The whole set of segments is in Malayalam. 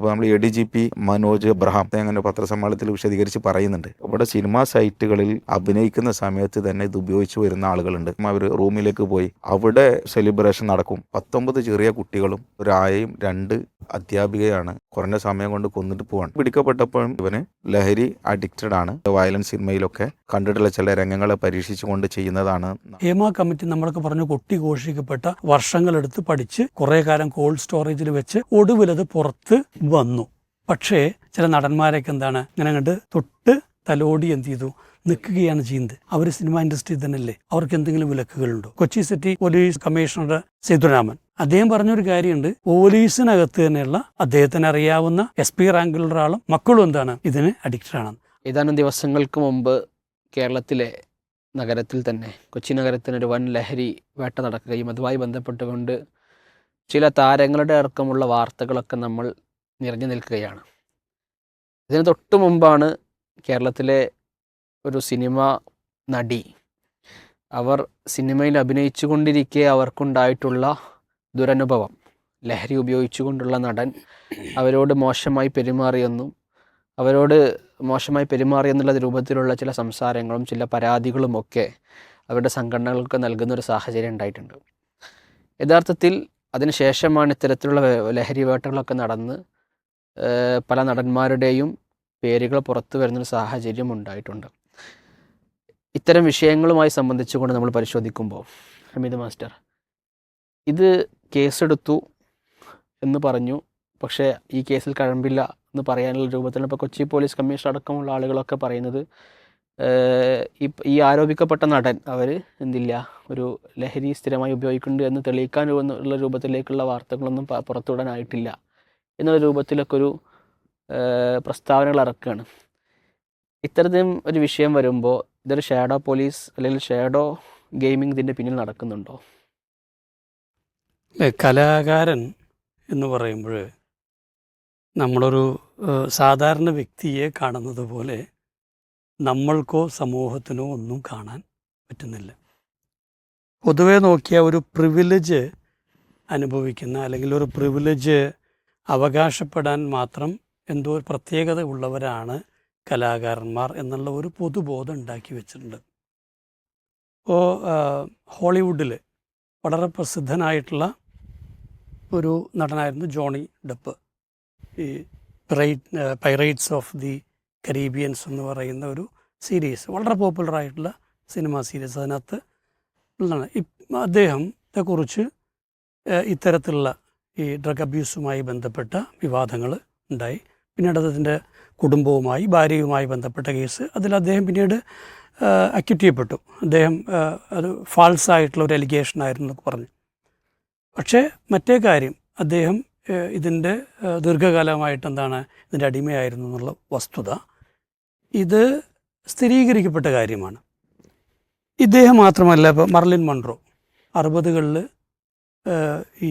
അപ്പോൾ നമ്മൾ A D G P Manoj Abraham അങ്ങനെ പത്രസമ്മേളനത്തിൽ വിശദീകരിച്ച് പറയുന്നുണ്ട്. ഇവിടെ സിനിമാ സൈറ്റുകളിൽ അഭിനയിക്കുന്ന സമയത്ത് തന്നെ ഇത് ഉപയോഗിച്ച് വരുന്ന ആളുകളുണ്ട്. അവർ റൂമിലേക്ക് പോയി അവിടെ സെലിബ്രേഷൻ നടക്കും. പത്തൊമ്പത് ചെറിയ കുട്ടികളും ഒരായയും രണ്ട് അധ്യാപികയാണ് കുറഞ്ഞ സമയം കൊണ്ട് കൊന്നിട്ട് പോവാണ്. പിടിക്കപ്പെട്ടപ്പോഴും ഇവന് ലഹരി അഡിക്റ്റഡ് ആണ്. വയലൻസ് സിനിമയിലൊക്കെ കണ്ടിട്ടുള്ള ചില രംഗങ്ങളെ പരീക്ഷിച്ചുകൊണ്ട് ചെയ്യുന്നതാണ്. ഹേമ കമ്മിറ്റി നമ്മളൊക്കെ പറഞ്ഞു കൊട്ടി ഘോഷിക്കപ്പെട്ട വർഷങ്ങളെടുത്ത് പഠിച്ച് കുറെ കാലം കോൾഡ് സ്റ്റോറേജിൽ വെച്ച് ഒടുവിലത് പുറത്ത് വന്നു. പക്ഷേ ചില നടന്മാരൊക്കെ എന്താണ് ഇങ്ങനെ കണ്ട് തൊട്ട് തലോടി എന്ത് ചെയ്തു? നിൽക്കുകയാണ് ചെയ്യുന്നത്. അവർ സിനിമ ഇൻഡസ്ട്രി തന്നെയല്ലേ? അവർക്ക് എന്തെങ്കിലും വിലക്കുകളുണ്ടോ? Kochi city police commissioner Sethuraman. അദ്ദേഹം പറഞ്ഞൊരു കാര്യമുണ്ട്. പോലീസിനകത്ത് തന്നെയുള്ള അദ്ദേഹത്തിന് അറിയാവുന്ന എസ് പി റാങ്കിലുള്ള ഒരാളും മക്കളും എന്താണ് ഇതിന് അഡിക്റ്റഡ് ആണ്. ഏതാനും ദിവസങ്ങൾക്ക് മുമ്പ് കേരളത്തിലെ നഗരത്തിൽ തന്നെ കൊച്ചി നഗരത്തിനൊരു വൻ ലഹരി വേട്ട നടക്കുകയും അതുമായി ബന്ധപ്പെട്ടുകൊണ്ട് ചില താരങ്ങളുടെ അടക്കമുള്ള വാർത്തകളൊക്കെ നമ്മൾ നിറഞ്ഞു നിൽക്കുകയാണ്. ഇതിന് തൊട്ടു മുമ്പാണ് കേരളത്തിലെ ഒരു സിനിമ നടി. അവർ സിനിമയിൽ അഭിനയിച്ചു കൊണ്ടിരിക്കെ അവർക്കുണ്ടായിട്ടുള്ള ദുരനുഭവം ലഹരി ഉപയോഗിച്ചുകൊണ്ടുള്ള നടൻ അവരോട് മോശമായി പെരുമാറിയെന്നും അവരോട് മോശമായി പെരുമാറിയെന്നുള്ള രൂപത്തിലുള്ള ചില സംസാരങ്ങളും ചില പരാതികളും ഒക്കെ അവരുടെ സംഘടനകൾക്ക് നൽകുന്ന ഒരു സാഹചര്യം ഉണ്ടായിട്ടുണ്ട്. യഥാർത്ഥത്തിൽ അതിനുശേഷമാണ് ഇത്തരത്തിലുള്ള ലഹരി വേട്ടകളൊക്കെ നടന്ന് പല നടന്മാരുടെയും പേരുകൾ പുറത്തു വരുന്നൊരു സാഹചര്യം ഉണ്ടായിട്ടുണ്ട്. ഇത്തരം വിഷയങ്ങളുമായി സംബന്ധിച്ചുകൊണ്ട് നമ്മൾ പരിശോധിക്കുമ്പോൾ ഹമീദ് മാസ്റ്റർ ഇത് കേസെടുത്തു എന്ന് പറഞ്ഞു. പക്ഷേ ഈ കേസിൽ കഴമ്പില്ല എന്ന് പറയാനുള്ള രൂപത്തിൽ ഇപ്പോൾ കൊച്ചി പോലീസ് കമ്മീഷണർ അടക്കമുള്ള ആളുകളൊക്കെ പറയുന്നത് ഈ ആരോപിക്കപ്പെട്ട നടൻ അവർ എന്തില്ല ഒരു ലഹരി സ്ഥിരമായി ഉപയോഗിക്കുന്നുണ്ട് എന്ന് തെളിയിക്കാൻ ഉള്ള രൂപത്തിലേക്കുള്ള വാർത്തകളൊന്നും പുറത്തുവിടാനായിട്ടില്ല. എന്നുള്ള രൂപത്തിലൊക്കെ ഒരു പ്രസ്താവനകൾ ഇറക്കുകയാണ് ഇത്തരത്തിലും ഒരു വിഷയം വരുമ്പോൾ ഇതൊരു ഷാഡോ പോലീസ് അല്ലെങ്കിൽ ഷാഡോ ഗെയിമിംഗ് ഇതിന്റെ പിന്നിൽ നടക്കുന്നുണ്ടോ? കലാകാരൻ എന്ന് പറയുമ്പോൾ നമ്മളൊരു സാധാരണ വ്യക്തിയെ കാണുന്നത് പോലെ നമ്മൾക്കോ സമൂഹത്തിനോ ഒന്നും കാണാൻ പറ്റുന്നില്ല. പൊതുവേ നോക്കിയ ഒരു പ്രിവിലേജ് അനുഭവിക്കുന്ന അല്ലെങ്കിൽ ഒരു പ്രിവിലേജ് അവകാശപ്പെടാൻ മാത്രം എന്തോ ഒരു പ്രത്യേകത ഉള്ളവരാണ് കലാകാരന്മാർ എന്നുള്ള ഒരു പൊതുബോധം ഉണ്ടാക്കി വെച്ചിട്ടുണ്ട്. ഇപ്പോൾ ഹോളിവുഡിൽ വളരെ പ്രസിദ്ധനായിട്ടുള്ള ഒരു നടനായിരുന്നു ജോണി ഡപ്പ്. ഈ pirate pirates of the Caribbeans എന്ന് പറയുന്ന ഒരു സീരീസ് വളരെ പോപ്പുലറായിട്ടുള്ള സിനിമ സീരീസ്. അതിനകത്ത് ഉള്ളതാണ് അദ്ദേഹത്തെക്കുറിച്ച് ഇത്തരത്തിലുള്ള ഈ ഡ്രഗ് അബ്യൂസുമായി ബന്ധപ്പെട്ട വിവാദങ്ങൾ ഉണ്ടായി. പിന്നീട് അദ്ദേഹത്തിന്റെ കുടുംബവുമായി ഭാര്യയുമായി ബന്ധപ്പെട്ട കേസ് അതിൽ അദ്ദേഹം പിന്നീട് അക്യൂട്ട് ചെയ്യപ്പെട്ടു. അദ്ദേഹം അത് ഫാൾസ് ആയിട്ടുള്ള ഒരു എലിഗേഷൻ ആയിരുന്നു എന്നൊക്കെ പറഞ്ഞു. പക്ഷേ മറ്റേ കാര്യം അദ്ദേഹം ഇതിന്റെ ദീർഘകാലമായിട്ട് എന്താണ് ഇതിന്റെ അടിമയായിരുന്നു എന്നുള്ള വസ്തുത ഇത് സ്ഥിരീകരിക്കപ്പെട്ട കാര്യമാണ്. ഇദ്ദേഹം മാത്രമല്ല ഇപ്പോൾ മർലിൻ മൺറോ അറുപതുകളിൽ ഈ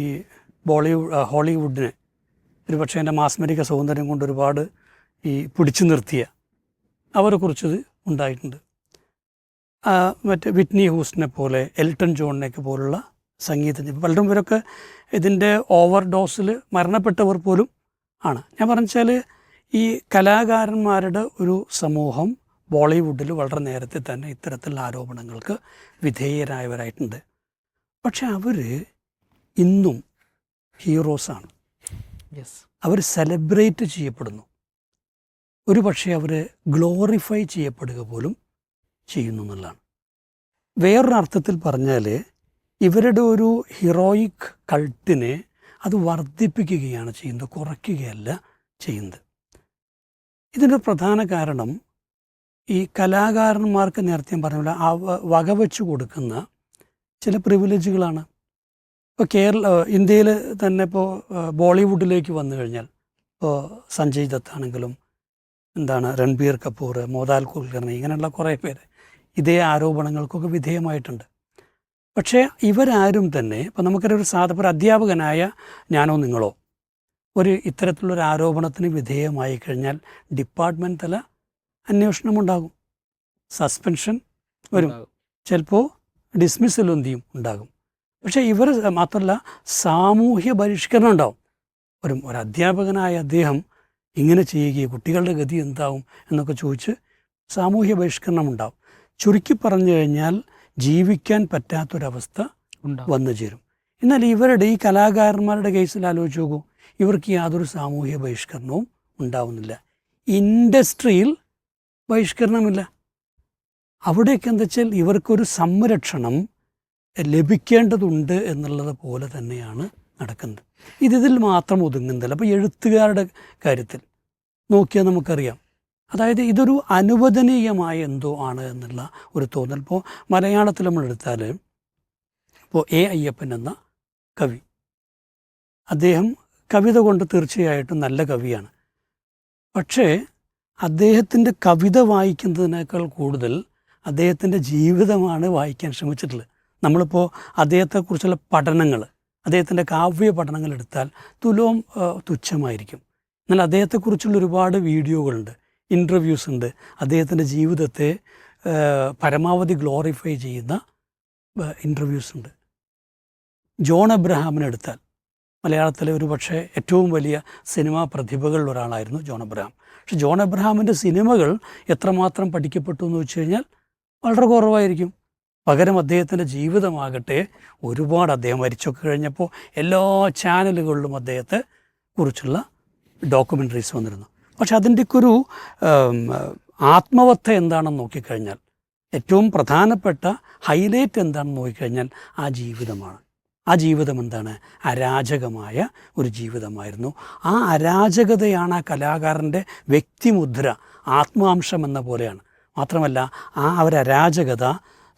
ബോളിവുഡ് ഹോളിവുഡിനെ ഒരു പക്ഷേ എന്റെ മാസ്മരിക സൗന്ദര്യം കൊണ്ട് ഒരുപാട് ഈ പിടിച്ചു നിർത്തിയ അവരെ കുറിച്ചത് ഉണ്ടായിട്ടുണ്ട്. മറ്റേ വിറ്റ്നി ഹൂസ്റ്റിനെ പോലെ എൽട്ടൺ ജോണിനെയൊക്കെ പോലുള്ള സംഗീതജ്ഞ പലരും ഇവരൊക്കെ ഇതിന്റെ ഓവർ ഡോസിൽ മരണപ്പെട്ടവർ പോലും ആണ്. ഞാൻ പറഞ്ഞാൽ ഈ കലാകാരന്മാരുടെ ഒരു സമൂഹം ബോളിവുഡിൽ വളരെ നേരത്തെ തന്നെ ഇത്തരത്തിലുള്ള ആരോപണങ്ങൾക്ക് വിധേയരായവരായിട്ടുണ്ട്. പക്ഷെ അവർ ഇന്നും ഹീറോസാണ്. അവർ സെലിബ്രേറ്റ് ചെയ്യപ്പെടുന്നു. ഒരു പക്ഷേ അവർ ഗ്ലോറിഫൈ ചെയ്യപ്പെടുക പോലും ചെയ്യുന്നു എന്നുള്ളതാണ്. വേറൊരു അർത്ഥത്തിൽ പറഞ്ഞാൽ ഇവരുടെ ഒരു ഹീറോയിക് കൾട്ടിനെ അത് വർദ്ധിപ്പിക്കുകയാണ് ചെയ്യുന്നത് കുറയ്ക്കുകയല്ല ചെയ്യുന്നത്. ഇതിന്റെ പ്രധാന കാരണം ഈ കലാകാരന്മാർക്ക് നേരത്തെ പറഞ്ഞ പോലെ വകവെച്ചു കൊടുക്കുന്ന ചില പ്രിവിലേജുകളാണ് ഇപ്പോൾ കേരള ഇന്ത്യയിൽ തന്നെ ഇപ്പോൾ ബോളിവുഡിലേക്ക് വന്നു കഴിഞ്ഞാൽ ഇപ്പോൾ സഞ്ജയ് ദത്ത് ആണെങ്കിലും എന്താണ് രൺബീർ കപൂർ മോദാൽ കുൽക്കർണി ഇങ്ങനെയുള്ള കുറേ പേര് ഇതേ ആരോപണങ്ങൾക്കൊക്കെ വിധേയമായിട്ടുണ്ട്. പക്ഷേ ഇവരാരും തന്നെ ഇപ്പോൾ നമുക്കൊരു സാധ ഒരു അധ്യാപകനായ ഞാനോ നിങ്ങളോ ഒരു ഇത്തരത്തിലുള്ളൊരു ആരോപണത്തിന് വിധേയമായി കഴിഞ്ഞാൽ ഡിപ്പാർട്ട്മെന്റ് തല അന്വേഷണം ഉണ്ടാകും. സസ്പെൻഷൻ വരും. ചിലപ്പോൾ ഡിസ്മിസൽ എന്തിയും ഉണ്ടാകും. പക്ഷേ ഇവർ മാത്രമല്ല സാമൂഹ്യ പരിഷ്കരണം ഉണ്ടാവും. ഒരു ഒരു അധ്യാപകനായ അദ്ദേഹം ഇങ്ങനെ ചെയ്യുകയും കുട്ടികളുടെ ഗതി എന്താവും എന്നൊക്കെ ചോദിച്ച് സാമൂഹ്യ ബഹിഷ്കരണം ഉണ്ടാവും. ചുരുക്കി പറഞ്ഞു കഴിഞ്ഞാൽ ജീവിക്കാൻ പറ്റാത്തൊരവസ്ഥ വന്നു ചേരും. എന്നാൽ ഇവരുടെ ഈ കലാകാരന്മാരുടെ കേസിൽ ആലോചിച്ച് നോക്കൂ ഇവർക്ക് യാതൊരു സാമൂഹ്യ ബഹിഷ്കരണവും ഉണ്ടാവുന്നില്ല. ഇൻഡസ്ട്രിയിൽ ബഹിഷ്കരണമില്ല അവിടെയൊക്കെ എന്താ വെച്ചാൽ ഇവർക്കൊരു സംരക്ഷണം ലഭിക്കേണ്ടതുണ്ട് എന്നുള്ളത് പോലെ തന്നെയാണ് നടക്കുന്നത്. ഇതിൽ മാത്രം ഒതുങ്ങുന്നില്ല. അപ്പോൾ എഴുത്തുകാരുടെ കാര്യത്തിൽ നോക്കിയാൽ നമുക്കറിയാം. അതായത് ഇതൊരു അനുവദനീയമായ എന്തോ ആണ് എന്നുള്ള ഒരു തോന്നൽ. ഇപ്പോൾ മലയാളത്തിൽ നമ്മൾ എടുത്താൽ ഇപ്പോൾ എ അയ്യപ്പൻ എന്ന കവി. അദ്ദേഹം കവിത കൊണ്ട് തീർച്ചയായിട്ടും നല്ല കവിയാണ്. പക്ഷേ അദ്ദേഹത്തിന്റെ കവിത വായിക്കുന്നതിനേക്കാൾ കൂടുതൽ അദ്ദേഹത്തിന്റെ ജീവിതമാണ് വായിക്കാൻ ശ്രമിച്ചിട്ടുള്ളത്. നമ്മളിപ്പോൾ അദ്ദേഹത്തെക്കുറിച്ചുള്ള പഠനങ്ങൾ അദ്ദേഹത്തിന്റെ കാവ്യ പഠനങ്ങൾ എടുത്താൽ തുലവും തുച്ഛമായിരിക്കും. എന്നാൽ അദ്ദേഹത്തെക്കുറിച്ചുള്ള ഒരുപാട് വീഡിയോകളുണ്ട് ഇന്റർവ്യൂസ് ഉണ്ട്. അദ്ദേഹത്തിന്റെ ജീവിതത്തെ പരമാവധി ഗ്ലോറിഫൈ ചെയ്യുന്ന ഇന്റർവ്യൂസ് ഉണ്ട്. ജോൺ എബ്രഹാമിനെ എടുത്താൽ മലയാളത്തിലെ ഒരു പക്ഷേ ഏറ്റവും വലിയ സിനിമാ പ്രതിഭകളിൽ ഒരാളായിരുന്നു ജോൺ എബ്രഹാം പക്ഷെ ജോൺ എബ്രഹാമിന്റെ സിനിമകൾ എത്രമാത്രം പഠിക്കപ്പെട്ടു എന്ന് വെച്ച് കഴിഞ്ഞാൽ വളരെ കുറവായിരിക്കും. പകരം അദ്ദേഹത്തിന്റെ ജീവിതമാകട്ടെ ഒരുപാട് അദ്ദേഹം മരിച്ചൊക്കെ കഴിഞ്ഞപ്പോൾ എല്ലാ ചാനലുകളിലും അദ്ദേഹത്തെ കുറിച്ചുള്ള ഡോക്യുമെന്ററീസ് വന്നിരുന്നു. പക്ഷെ അതിന്റെയൊക്കെ ഒരു ആത്മവത്ത എന്താണെന്ന് നോക്കിക്കഴിഞ്ഞാൽ ഏറ്റവും പ്രധാനപ്പെട്ട ഹൈലൈറ്റ് എന്താണെന്ന് നോക്കിക്കഴിഞ്ഞാൽ ആ ജീവിതമാണ്. ആ ജീവിതം എന്താണ്? അരാജകമായ ഒരു ജീവിതമായിരുന്നു. ആ അരാജകതയാണ് ആ കലാകാരന്റെ വ്യക്തിമുദ്ര ആത്മാംശം എന്ന പോലെയാണ്. മാത്രമല്ല ആ ഒരു അരാജകത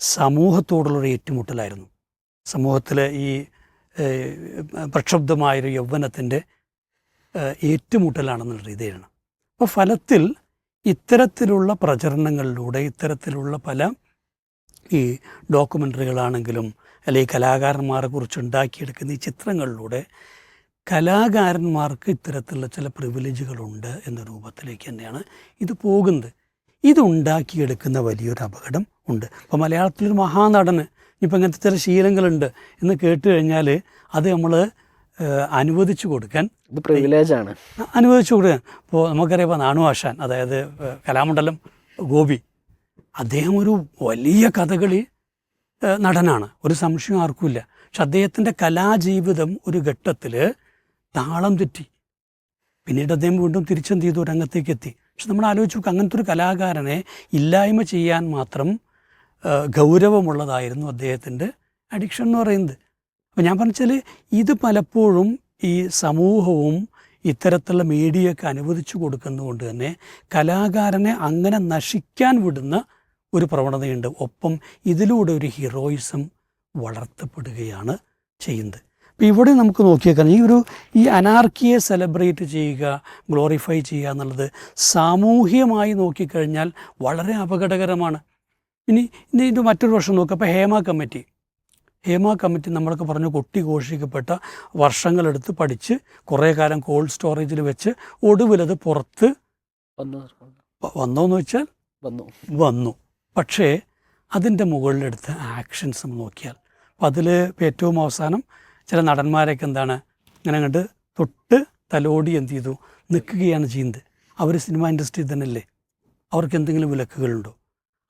സമൂഹത്തോടുള്ളൊരു ഏറ്റുമുട്ടലായിരുന്നു. സമൂഹത്തിലെ ഈ പ്രക്ഷുബ്ധമായൊരു യൗവനത്തിന്റെ ഏറ്റുമുട്ടലാണെന്നുള്ള രീതിയാണ് അപ്പോൾ ഫലത്തിൽ ഇത്തരത്തിലുള്ള പ്രചരണങ്ങളിലൂടെ ഇത്തരത്തിലുള്ള പല ഈ ഡോക്യുമെന്ററികളാണെങ്കിലും അല്ലെങ്കിൽ കലാകാരന്മാരെ കുറിച്ച് ഉണ്ടാക്കിയെടുക്കുന്ന ഈ ചിത്രങ്ങളിലൂടെ കലാകാരന്മാർക്ക് ഇത്തരത്തിലുള്ള ചില പ്രിവിലേജുകളുണ്ട് എന്ന രൂപത്തിലേക്ക് തന്നെയാണ് ഇത് പോകുന്നത്. ഇതുണ്ടാക്കിയെടുക്കുന്ന വലിയൊരു അപകടം ഉണ്ട്. ഇപ്പോൾ മലയാളത്തിലൊരു മഹാനടന് ഇപ്പം ഇങ്ങനത്തെ ചില ശീലങ്ങളുണ്ട് എന്ന് കേട്ട് കഴിഞ്ഞാൽ അത് നമ്മൾ അനുവദിച്ചു കൊടുക്കാൻ ആണ്. അനുവദിച്ചു കൊടുക്കാൻ. ഇപ്പോൾ നമുക്കറിയാം ഇപ്പോൾ നാണു ആശാൻ അതായത് കലാമണ്ഡലം ഗോപി അദ്ദേഹം ഒരു വലിയ കഥകളി നടനാണ്. ഒരു സംശയം ആർക്കുമില്ല. പക്ഷെ അദ്ദേഹത്തിന്റെ കലാജീവിതം ഒരു ഘട്ടത്തിൽ താളം തെറ്റി. പിന്നീട് അദ്ദേഹം വീണ്ടും തിരിച്ചെന്ത് ചെയ്തു? രംഗത്തേക്ക് എത്തി. പക്ഷെ നമ്മൾ ആലോചിച്ച് നോക്കുക അങ്ങനത്തെ ഒരു കലാകാരനെ ഇല്ലായ്മ ചെയ്യാൻ മാത്രം ഗൗരവമുള്ളതായിരുന്നു അദ്ദേഹത്തിന്റെ അഡിക്ഷൻ എന്ന് പറയുന്നത്. അപ്പോൾ ഞാൻ പറഞ്ഞാൽ ഇത് പലപ്പോഴും ഈ സമൂഹവും ഇത്തരത്തിലുള്ള മീഡിയയൊക്കെ അനുവദിച്ചു കൊടുക്കുന്നതുകൊണ്ട് തന്നെ കലാകാരനെ അങ്ങനെ നശിക്കാൻ വിടുന്ന ഒരു പ്രവണതയുണ്ട്. ഒപ്പം ഇതിലൂടെ ഒരു ഹീറോയിസം വളർത്തപ്പെടുകയാണ് ചെയ്യുന്നത്. അപ്പോൾ ഇവിടെ നമുക്ക് നോക്കിയേക്കാം ഈ ഒരു ഈ അനാർക്കിയെ സെലിബ്രേറ്റ് ചെയ്യുക ഗ്ലോറിഫൈ ചെയ്യുക എന്നുള്ളത് സാമൂഹ്യമായി നോക്കിക്കഴിഞ്ഞാൽ വളരെ അപകടകരമാണ്. ഇനി ഇനി ഇത് മറ്റൊരു വർഷം നോക്കുക അപ്പോൾ ഹേമ കമ്മിറ്റി. ഹേമ കമ്മിറ്റി നമ്മളൊക്കെ പറഞ്ഞു കൊട്ടി ഘോഷിക്കപ്പെട്ട വർഷങ്ങളെടുത്ത് പഠിച്ച് കുറേ കാലം കോൾഡ് സ്റ്റോറേജിൽ വെച്ച് ഒടുവിലത് പുറത്ത് വന്നോന്ന് വെച്ചാൽ വന്നു. വന്നു. പക്ഷേ അതിന്റെ മുകളിലെടുത്ത ആക്ഷൻസ് നോക്കിയാൽ അപ്പോൾ അതിൽ ഏറ്റവും അവസാനം ചില നടന്മാരൊക്കെ എന്താണ് ഇങ്ങനെ അങ്ങോട്ട് തൊട്ട് തലോടി എന്ത് ചെയ്തു? നിൽക്കുകയാണ് ചെയ്യുന്നത്. അവർ സിനിമ ഇൻഡസ്ട്രി തന്നെയല്ലേ? അവർക്ക് എന്തെങ്കിലും വിലക്കുകളുണ്ടോ?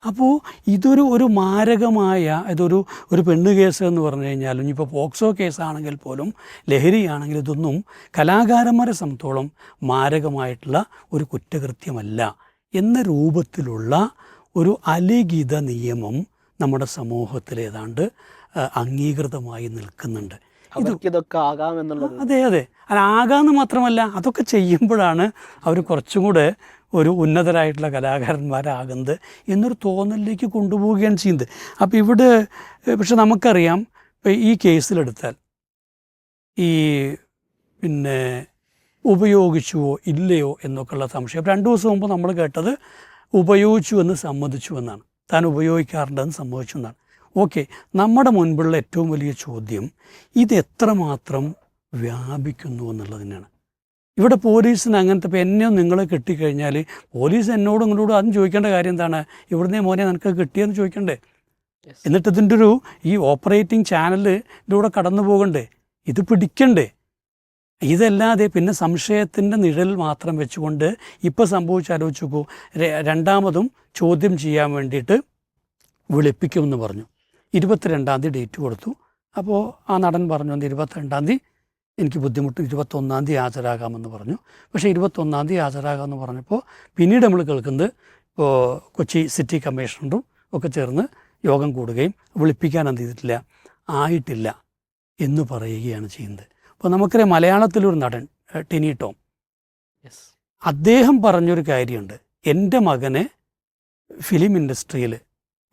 അപ്പോൾ ഇതൊരു ഒരു മാരകമായ ഇതൊരു ഒരു പെണ്ണ് കേസ് എന്ന് പറഞ്ഞു കഴിഞ്ഞാലും ഇനിയിപ്പോൾ പോക്സോ കേസാണെങ്കിൽ പോലും ലഹരിയാണെങ്കിൽ ഇതൊന്നും കലാകാരന്മാരെ സംബന്ധിച്ചോളം മാരകമായിട്ടുള്ള ഒരു കുറ്റകൃത്യമല്ല എന്ന രൂപത്തിലുള്ള ഒരു അലിഖിത നിയമം നമ്മുടെ സമൂഹത്തിൽ ഏതാണ്ട് അംഗീകൃതമായി നിൽക്കുന്നുണ്ട്. അവർക്ക് ആകാം എന്നുള്ളത്. അതെ അതെ. അല്ല മാത്രമല്ല അതൊക്കെ ചെയ്യുമ്പോഴാണ് അവർ കുറച്ചും കൂടെ ഒരു ഉന്നതരായിട്ടുള്ള കലാകാരന്മാരാകുന്നത് എന്നൊരു തോന്നലിലേക്ക് കൊണ്ടുപോവുകയാണ് ചെയ്യുന്നത്. അപ്പോൾ ഇവിടെ പക്ഷെ നമുക്കറിയാം ഇപ്പം ഈ കേസിലെടുത്താൽ ഈ പിന്നെ ഉപയോഗിച്ചുവോ ഇല്ലയോ എന്നൊക്കെയുള്ള സംശയം. രണ്ട് ദിവസം മുമ്പ് നമ്മൾ കേട്ടത് ഉപയോഗിച്ചു എന്ന് സമ്മതിച്ചു എന്നാണ് താൻ ഉപയോഗിക്കാറുണ്ടെന്ന് സമ്മതിച്ചു എന്നാണ് ഓക്കെ നമ്മുടെ മുൻപുള്ള ഏറ്റവും വലിയ ചോദ്യം ഇത് എത്രമാത്രം വ്യാപിക്കുന്നു എന്നുള്ളതിനാണ്. ഇവിടെ പോലീസിന് അങ്ങനത്തെ ഇപ്പം എന്നെ നിങ്ങളെ കിട്ടിക്കഴിഞ്ഞാൽ പോലീസ് എന്നോടും ഇങ്ങോട്ടും അതും ചോദിക്കേണ്ട കാര്യം എന്താണ്? ഇവിടുന്ന് മോനെ നിനക്ക് കിട്ടിയെന്ന് ചോദിക്കണ്ടേ. എന്നിട്ട് ഇതിന്റെ ഒരു ഈ ഓപ്പറേറ്റിംഗ് ചാനലിലൂടെ കടന്നു പോകണ്ടേ? ഇത് പിടിക്കണ്ടേ? ഇതല്ലാതെ പിന്നെ സംശയത്തിന്റെ നിഴൽ മാത്രം വെച്ചുകൊണ്ട് ഇപ്പോൾ സംഭവിച്ചാലോചിച്ചു രണ്ടാമതും ചോദ്യം ചെയ്യാൻ വേണ്ടിയിട്ട് വിളിപ്പിക്കുമെന്ന് പറഞ്ഞു. ഇരുപത്തിരണ്ടാം തീയതി ഡേറ്റ് കൊടുത്തു. അപ്പോൾ ആ നടൻ പറഞ്ഞു "ഒന്ന് ഇരുപത്തിരണ്ടാം തീയതി? എനിക്ക് ബുദ്ധിമുട്ട്. ഇരുപത്തൊന്നാം തീയതി ഹാജരാകാമെന്ന് പറഞ്ഞു. പക്ഷേ ഇരുപത്തൊന്നാം തീയതി ഹാജരാകാമെന്ന് പറഞ്ഞപ്പോൾ പിന്നീട് നമ്മൾ കേൾക്കുന്നത് ഇപ്പോൾ കൊച്ചി സിറ്റി കമ്മീഷണറും ഒക്കെ ചേർന്ന് യോഗം കൂടുകയും വിളിപ്പിക്കാൻ എന്ത് ചെയ്തിട്ടില്ല ആയിട്ടില്ല എന്ന് പറയുകയാണ് ചെയ്യുന്നത്. അപ്പോൾ നമുക്കറിയാം മലയാളത്തിലൊരു നടൻ ടിനി ടോം. അദ്ദേഹം പറഞ്ഞൊരു കാര്യമുണ്ട്. എന്റെ മകനെ ഫിലിം ഇൻഡസ്ട്രിയിൽ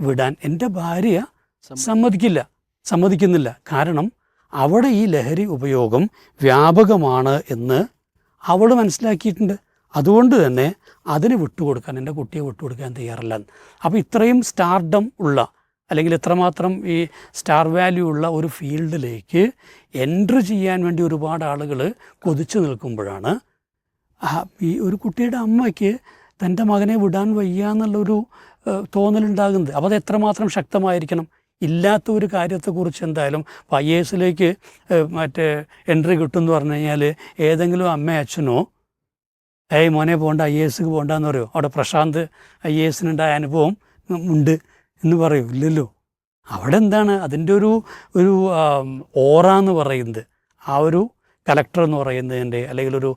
വിടാൻ എന്റെ ഭാര്യ സമ്മതിക്കില്ല. സമ്മതിക്കുന്നില്ല. കാരണം അവിടെ ഈ ലഹരി ഉപയോഗം വ്യാപകമാണ് എന്ന് അവൾ മനസ്സിലാക്കിയിട്ടുണ്ട്. അതുകൊണ്ട് തന്നെ അതിന് വിട്ടുകൊടുക്കാൻ എന്റെ കുട്ടിയെ വിട്ടുകൊടുക്കാൻ തയ്യാറല്ല അപ്പോൾ ഇത്രയും സ്റ്റാർഡം ഉള്ള അല്ലെങ്കിൽ ഇത്രമാത്രം ഈ സ്റ്റാർ വാല്യൂ ഉള്ള ഒരു ഫീൽഡിലേക്ക് എൻട്രി ചെയ്യാൻ വേണ്ടി ഒരുപാട് ആളുകൾ കൊതിച്ചു നിൽക്കുമ്പോഴാണ് ഈ ഒരു കുട്ടിയുടെ അമ്മയ്ക്ക് തന്റെ മകനെ വിടാൻ വയ്യ എന്നുള്ളൊരു തോന്നലുണ്ടാകുന്നത്. അപ്പോൾ അത് എത്രമാത്രം ശക്തമായിരിക്കണം? ഇല്ലാത്ത ഒരു കാര്യത്തെക്കുറിച്ച് എന്തായാലും ഐ എസിലേക്ക് മറ്റേ എൻട്രി കിട്ടുമെന്ന് പറഞ്ഞു കഴിഞ്ഞാൽ ഏതെങ്കിലും അമ്മ അച്ഛനോ ഏയ് മോനെ പോകണ്ട ഐ എ എസിക്ക് പോകണ്ടെന്ന് പറയോ? അവിടെ പ്രശാന്ത് ഐ എ എസിനുണ്ടായ അനുഭവം ഉണ്ട് എന്ന് പറയും. ഇല്ലല്ലോ. അവിടെ എന്താണ് അതിന്റെ ഒരു ഒരു ഓറ എന്ന് പറയുന്നത്. ആ ഒരു കലക്ടർ എന്ന് പറയുന്നതിന്റെ അല്ലെങ്കിൽ ഒരു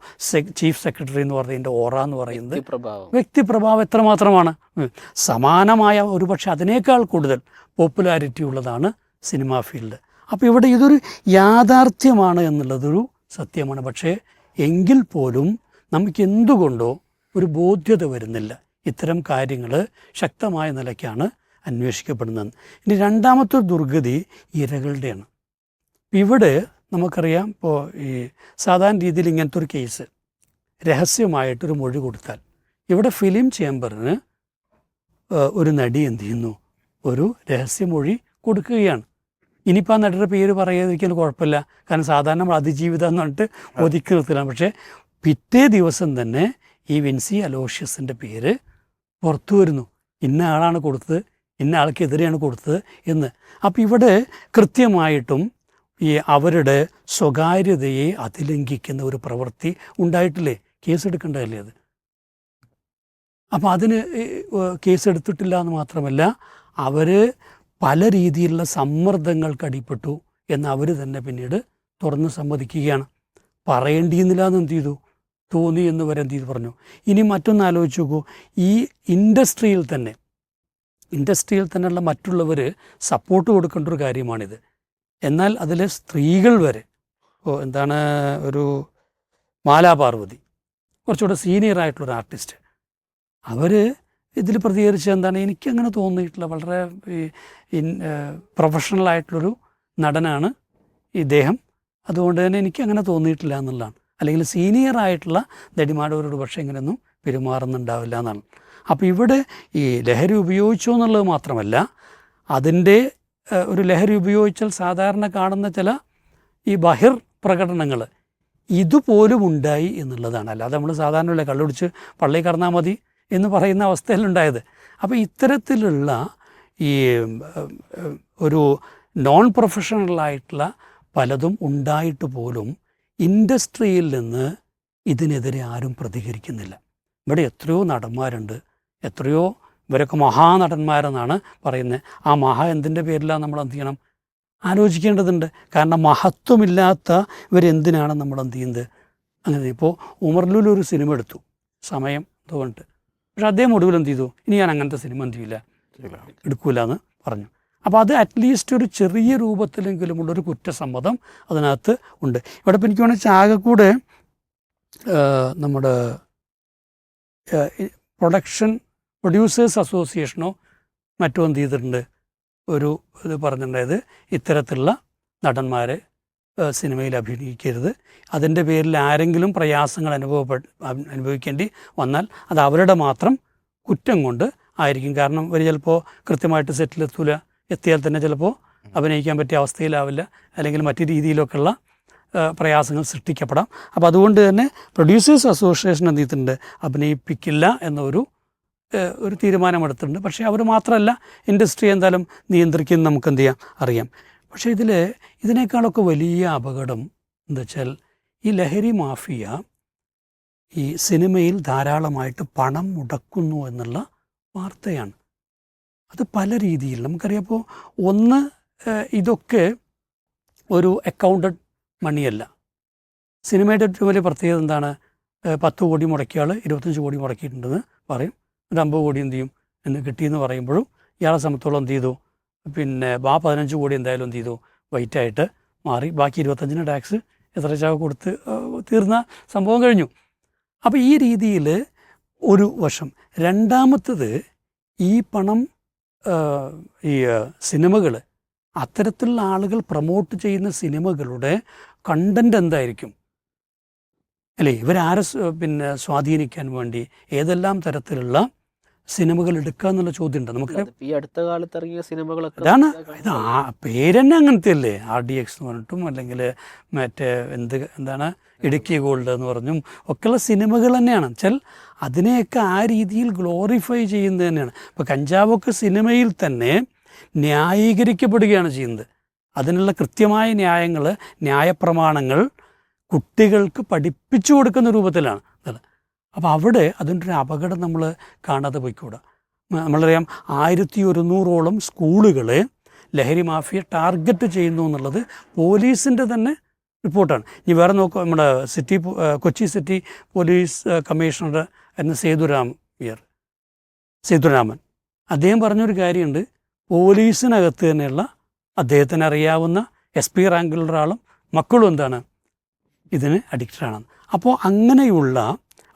ചീഫ് സെക്രട്ടറി എന്ന് പറയുന്നതിന്റെ ഓറ എന്ന് പറയുന്നത് പ്രഭാവം വ്യക്തിപ്രഭാവം എത്രമാത്രമാണ്. സമാനമായ ഒരുപക്ഷെ അതിനേക്കാൾ കൂടുതൽ പോപ്പുലാരിറ്റി ഉള്ളതാണ് സിനിമാ ഫീൽഡ് അപ്പോൾ ഇവിടെ ഇതൊരു യാഥാർത്ഥ്യമാണ് എന്നുള്ളതൊരു സത്യമാണ്. പക്ഷേ എങ്കിൽ പോലും നമുക്ക് എന്തുകൊണ്ടോ ഒരു ബോധ്യത വരുന്നില്ല. ഇത്തരം കാര്യങ്ങൾ ശക്തമായ നിലയ്ക്കാണ് അന്വേഷിക്കപ്പെടുന്നത്. ഇനി രണ്ടാമത്തെ ദുർഗതി ഇരകളുടെയാണ്. ഇവിടെ നമുക്കറിയാം ഇപ്പോൾ ഈ സാധാരണ രീതിയിൽ ഇങ്ങനത്തെ ഒരു കേസ് രഹസ്യമായിട്ടൊരു മൊഴി കൊടുത്താൽ ഇവിടെ ഫിലിം ചേംബറിന് ഒരു നടി എന്ത് ചെയ്യുന്നു? ഒരു രഹസ്യമൊഴി കൊടുക്കുകയാണ്. ഇനിയിപ്പോൾ ആ നടിയുടെ പേര് പറയാതിരിക്കാൻ കുഴപ്പമില്ല. കാരണം സാധാരണ നമ്മൾ അതിജീവിതം എന്ന് പറഞ്ഞിട്ട് ഒതുക്കി നിർത്തലാണ് പക്ഷേ പിറ്റേ ദിവസം തന്നെ ഈ വിൻസി അലോഷ്യസിന്റെ പേര് പുറത്തു വരുന്നു. ഇന്ന ആളാണ് കൊടുത്തത് ഇന്ന ആൾക്കെതിരെയാണ് കൊടുത്തത് എന്ന്. അപ്പോൾ ഇവിടെ കൃത്യമായിട്ടും ഈ അവരുടെ സ്വകാര്യതയെ അതിലംഘിക്കുന്ന ഒരു പ്രവൃത്തി ഉണ്ടായിട്ടില്ലേ? കേസെടുക്കേണ്ടതല്ലേ അത്? അപ്പോൾ അതിന് കേസെടുത്തിട്ടില്ല എന്ന് മാത്രമല്ല അവർ പല രീതിയിലുള്ള സമ്മർദ്ദങ്ങൾക്ക് അടിപ്പെട്ടു എന്ന് അവർ തന്നെ പിന്നീട് തുറന്ന് സമ്മതിക്കുകയാണ്. പറയേണ്ടിയിരുന്നില്ല എന്ന് എന്ത് ചെയ്തു? തോന്നി എന്ന് വരെ എന്ത് ചെയ്തു? പറഞ്ഞു. ഇനി മറ്റൊന്ന് ആലോചിച്ച് നോക്കൂ. ഈ ഇൻഡസ്ട്രിയിൽ തന്നെ ഇൻഡസ്ട്രിയിൽ തന്നെയുള്ള മറ്റുള്ളവർ സപ്പോർട്ട് കൊടുക്കേണ്ട ഒരു കാര്യമാണിത്. എന്നാൽ അതിലെ സ്ത്രീകൾ വരെ ഇപ്പോൾ എന്താണ് ഒരു മാലാപാർവതി കുറച്ചുകൂടെ സീനിയർ ആയിട്ടുള്ള ഒരു ആർട്ടിസ്റ്റ് അവർ ഇതിൽ പ്രതികരിച്ച എന്താണ് എനിക്കങ്ങനെ തോന്നിയിട്ടില്ല. വളരെ ഇൻ പ്രൊഫഷണൽ ആയിട്ടുള്ളൊരു നടനാണ് ഇദ്ദേഹം. അതുകൊണ്ട് തന്നെ എനിക്കങ്ങനെ തോന്നിയിട്ടില്ല എന്നുള്ളതാണ്. അല്ലെങ്കിൽ സീനിയർ ആയിട്ടുള്ള നടിമാരോട് പക്ഷേ ഇങ്ങനെയൊന്നും പെരുമാറുന്നുണ്ടാവില്ല എന്നാണ്. അപ്പോൾ ഇവിടെ ഈ ലഹരി ഉപയോഗിച്ചു എന്നുള്ളത് മാത്രമല്ല അതിന്റെ ഒരു ലഹരി ഉപയോഗിച്ചാൽ സാധാരണ കാണുന്ന ചില ഈ ബഹിർ പ്രകടനങ്ങൾ ഇതുപോലും ഉണ്ടായി എന്നുള്ളതാണ്. അല്ലാതെ നമ്മൾ സാധാരണ കള്ളുടിച്ച് പള്ളി കടന്നാൽ മതി എന്ന് പറയുന്ന അവസ്ഥയിലുണ്ടായത്. അപ്പോൾ ഇത്തരത്തിലുള്ള ഈ ഒരു നോൺ പ്രൊഫഷണലായിട്ടുള്ള പലതും ഉണ്ടായിട്ട് പോലും ഇൻഡസ്ട്രിയിൽ നിന്ന് ഇതിനെതിരെ ആരും പ്രതികരിക്കുന്നില്ല. ഇവിടെ എത്രയോ നടന്മാരുണ്ട് എത്രയോ ഇവരൊക്കെ മഹാനടന്മാരെന്നാണ് പറയുന്നത് ആ മഹാ എന്തിന്റെ പേരിലാണ് നമ്മൾ എന്ത് ചെയ്യണം? ആലോചിക്കേണ്ടതുണ്ട്. കാരണം മഹത്വമില്ലാത്ത ഇവരെന്തിനാണ് നമ്മൾ എന്ത് ചെയ്യുന്നത്? അങ്ങനെ ഇപ്പോൾ ഉമർലുൽ ഒരു സിനിമ എടുത്തു. സമയം തോന്നിട്ട് പക്ഷെ അദ്ദേഹം ഒടുവിൽ എന്ത് ചെയ്തു? ഇനി ഞാൻ അങ്ങനത്തെ സിനിമ എന്ത് ചെയ്യില്ല. എടുക്കൂല എന്ന് പറഞ്ഞു. അപ്പോൾ അത് അറ്റ്ലീസ്റ്റ് ഒരു ചെറിയ രൂപത്തിലെങ്കിലുമുള്ള ഒരു കുറ്റസമ്മതം അതിനകത്ത് ഉണ്ട്. ഇവിടെ ഇപ്പം എനിക്ക് വേണമെങ്കിൽ ആകെക്കൂടെ നമ്മുടെ പ്രൊഡക്ഷൻ പ്രൊഡ്യൂസേഴ്സ് അസോസിയേഷനോ മറ്റോ എന്ത് ചെയ്തിട്ടുണ്ട്? ഒരു ഇത് പറഞ്ഞിട്ടുണ്ടായത് ഇത്തരത്തിലുള്ള നടന്മാരെ സിനിമയിൽ അഭിനയിക്കരുത്. അതിന്റെ പേരിൽ ആരെങ്കിലും പ്രയാസങ്ങൾ അനുഭവപ്പെട്ട് അനുഭവിക്കേണ്ടി വന്നാൽ അത് അവരുടെ മാത്രം കുറ്റം കൊണ്ട് ആയിരിക്കും. കാരണം ഇവർ ചിലപ്പോൾ കൃത്യമായിട്ട് സെറ്റിലെത്തൂല എത്തിയാൽ തന്നെ ചിലപ്പോൾ അഭിനയിക്കാൻ പറ്റിയ അവസ്ഥയിലാവില്ല. അല്ലെങ്കിൽ മറ്റു രീതിയിലൊക്കെയുള്ള പ്രയാസങ്ങൾ സൃഷ്ടിക്കപ്പെടാം. അപ്പോൾ അതുകൊണ്ട് തന്നെ പ്രൊഡ്യൂസേഴ്സ് അസോസിയേഷൻ എന്ത് ചെയ്തിട്ടുണ്ട്? അഭിനയിപ്പിക്കില്ല എന്നൊരു ഒരു തീരുമാനമെടുത്തിട്ടുണ്ട്. പക്ഷേ അവർ മാത്രമല്ല ഇൻഡസ്ട്രി എന്തായാലും നിയന്ത്രിക്കുന്ന നമുക്ക് എന്ത് ചെയ്യാം? അറിയാം. പക്ഷേ ഇതിൽ ഇതിനേക്കാളൊക്കെ വലിയ അപകടം എന്താ വെച്ചാൽ ഈ ലഹരി മാഫിയ ഈ സിനിമയിൽ ധാരാളമായിട്ട് പണം മുടക്കുന്നു എന്നുള്ള വാർത്തയാണ്. അത് പല രീതിയിൽ നമുക്കറിയാം. ഒന്ന് ഇതൊക്കെ ഒരു അക്കൗണ്ടഡ് മണിയല്ല സിനിമയുടെ ഏറ്റവും വലിയ പ്രത്യേകത എന്താണ്? പത്ത് കോടി മുടക്കിയാൾ ഇരുപത്തഞ്ച് കോടി മുടക്കിയിട്ടുണ്ടെന്ന് പറയും. ഒരു അമ്പത് കോടി എന്ത് ചെയ്യും എന്ന് കിട്ടിയെന്ന് പറയുമ്പോഴും ഇയാളെ സംബന്ധിച്ചോളം എന്ത് ചെയ്തു? പിന്നെ ആ പതിനഞ്ച് കോടി എന്തായാലും എന്ത് ചെയ്തു? വൈറ്റായിട്ട് മാറി. ബാക്കി ഇരുപത്തഞ്ചിന് ടാക്സ് എത്ര ചാവ് കൊടുത്ത് തീർന്ന സംഭവം കഴിഞ്ഞു. അപ്പോൾ ഈ രീതിയിൽ ഒരു വർഷം രണ്ടാമത്തത് ഈ പണം ഈ സിനിമകൾ അത്തരത്തിലുള്ള ആളുകൾ പ്രൊമോട്ട് ചെയ്യുന്ന സിനിമകളുടെ കണ്ടന്റ് എന്തായിരിക്കും? അല്ലേ ഇവരാരെ പിന്നെ സ്വാധീനിക്കാൻ വേണ്ടി ഏതെല്ലാം തരത്തിലുള്ള സിനിമകൾ എടുക്കുക എന്നുള്ള ചോദ്യമുണ്ട് ഉണ്ട് നമുക്ക് ഈ അടുത്ത കാലത്ത് ഇറങ്ങിയ സിനിമകളൊക്കെ അതാണ് ഇത് ആ പേരെന്നെ അങ്ങനത്തെ അല്ലേ ആർ ഡി എക്സ് എന്ന് പറഞ്ഞിട്ടും അല്ലെങ്കിൽ മറ്റേ എന്ത് എന്താണ്? ഇടുക്കി ഗോൾഡ് എന്ന് പറഞ്ഞും ഒക്കെയുള്ള സിനിമകൾ തന്നെയാണ്. വെച്ചാൽ അതിനെയൊക്കെ ആ രീതിയിൽ ഗ്ലോറിഫൈ ചെയ്യുന്നത് തന്നെയാണ്. ഇപ്പോൾ കഞ്ചാവൊക്കെ സിനിമയിൽ തന്നെ ന്യായീകരിക്കപ്പെടുകയാണ് ചെയ്യുന്നത്. അതിനുള്ള കൃത്യമായ ന്യായങ്ങൾ ന്യായപ്രമാണങ്ങൾ കുട്ടികൾക്ക് പഠിപ്പിച്ചു കൊടുക്കുന്ന രൂപത്തിലാണ്. അപ്പോൾ അവിടെ അതിന്റെ ഒരു അപകടം നമ്മൾ കാണാതെ പോയിക്കൂടാ. നമ്മളറിയാം ആയിരത്തി ഒരുന്നൂറോളം സ്കൂളുകൾ ലഹരി മാഫിയ ടാർഗറ്റ് ചെയ്യുന്നു എന്നുള്ളത് പോലീസിന്റെ തന്നെ റിപ്പോർട്ടാണ്. ഇനി വേറെ നോക്കുക നമ്മുടെ city Kochi city police commissioner എന്ന സേതുരാമിയർ സേതുരാമൻ. അദ്ദേഹം പറഞ്ഞൊരു കാര്യമുണ്ട് പോലീസിനകത്ത് തന്നെയുള്ള അദ്ദേഹത്തിന് അറിയാവുന്ന എസ് പി റാങ്കിലുള്ള ആളും മക്കളും എന്താണ് ഇതിന് അഡിക്റ്റഡ് ആണ് അപ്പോൾ അങ്ങനെയുള്ള